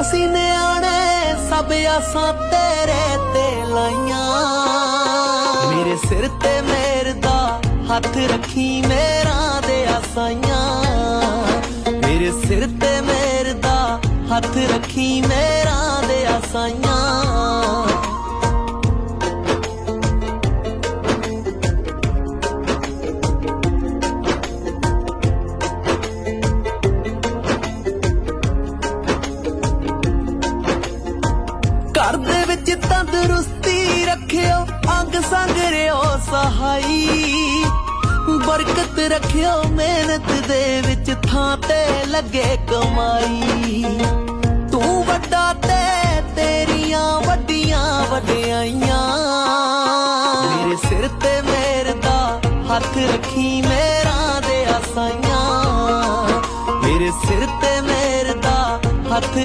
ਅਸੀਂ ਨਿਆਣੇ ਸਭ ਆਸਾਂ ਤੇਰੇ ਤੇ ਲਾਈਆਂ। ਮੇਰੇ ਸਿਰ ਤੇ ਮੇਰ ਦਾ ਹੱਥ ਰੱਖੀ ਮੇਰਾ ਦੇ ਆਸਾਈਆਂ। ਮੇਰੇ ਸਿਰ ਤੇ ਮੇਰ ਦਾ ਹੱਥ ਰੱਖੀ ਮੇਰਾ ਦੇ ਆਸਾਈਆਂ। ਘਰ ਦੇ ਵਿੱਚ ਤੰਦਰੁਸਤੀ ਰੱਖਿਓ, ਅੰਗ ਸੰਗ ਰਿਓ ਸਹਾਈ। ਬਰਕਤ ਰੱਖਿਓ, ਮਿਹਨਤ ਦੇ ਵਿੱਚ ਥਾਂ ਤੇ ਲੱਗੇ ਕਮਾਈ। ਤੂੰ ਵੱਡਾ ਤੇ ਤੇਰੀਆਂ ਵੱਡੀਆਂ ਵਡਿਆਈਆਂ। ਮੇਰੇ ਸਿਰ ਤੇ ਮੇਰ ਦਾ ਹੱਥ ਰੱਖੀ ਮੇਰਾ ਦੇ ਆਸਾਈਆਂ। ਮੇਰੇ ਸਿਰ ਤੇ ਮੇਰ ਦਾ ਹੱਥ